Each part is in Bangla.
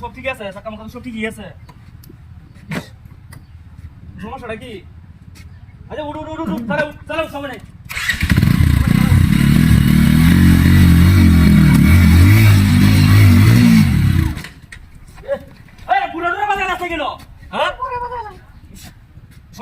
সব ঠিক আছে? চাকা মাকা সব ঠিকই আছে। সমস্যাটা কি? আচ্ছা উঠ উঠ উঠ তাহলে তাহলে সময় নাই।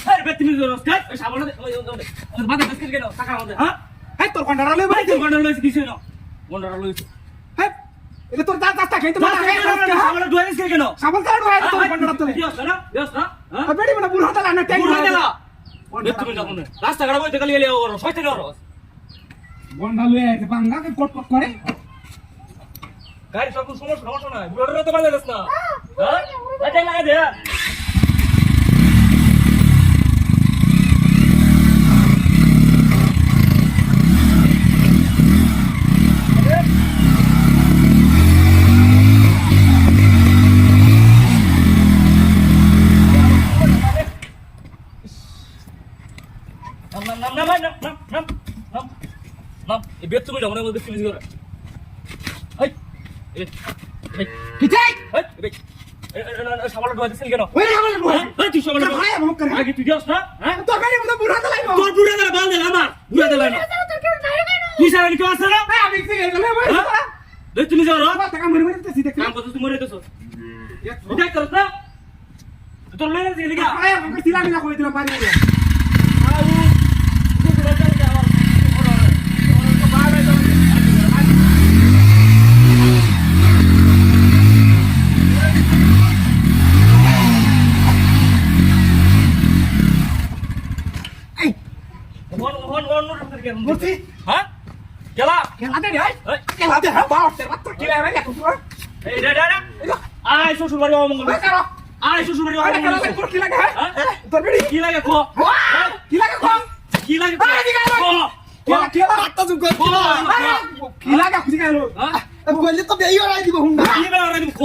তুমি হ্যাঁ? তোর কন্ডারা লই ভাই ভাই তুই লইছিস কিছু না গন্ডল লইছিস হ্যাঁ? এটা তোর দাঁত দাঁত খাই সাবল ডুয়াইছিস কেন সাবল কাট ভাই তোর কন্ডারা তো দিওস না দিওস না হ্যাঁ? বেড়ি মানে বুড়া তালা না ট্যাঙ্ক বুড়া দেলা তুমি ডাকুন রাস্তা গাড়া বইতে গেলে এলে ওর শয়তানি ওর গন্ডা লই আইছে বাঙ্গা কে কট কট করে। গাড়ি সব সমস্যা সমস্যা নাই। বুড়াটা তো বাজাইছ না। হ্যাঁ? এটা লাগা দে নাম নাম নাম নাম নাম এই বেত তুমি তোর গাড়ি মতো বুড়া আমি কি না টাকা মরে মরে কাম করছিস মরে তোস এটা করছ না? মিলা কই দিলা মূর্তি হ্যাঁ গেলা দে রে দে হ্যাঁ বাস তে বাচ্চা কি লাগে রে কুকুর এই রে রে আয় শ্বশুর বাড়ি অমঙ্গল আয় শ্বশুর বাড়ি অমঙ্গল দে কি লাগে হ্যাঁ তোর বেড়ি কি লাগে কো কি লাগে কম কি লাগে আরে কি লাগে? কো খেলা খেলা আত্তা কো কি লাগে খুশি গেল হ্যাঁ বললে তো বেই ওরাই দিব হুন্ডা কি কো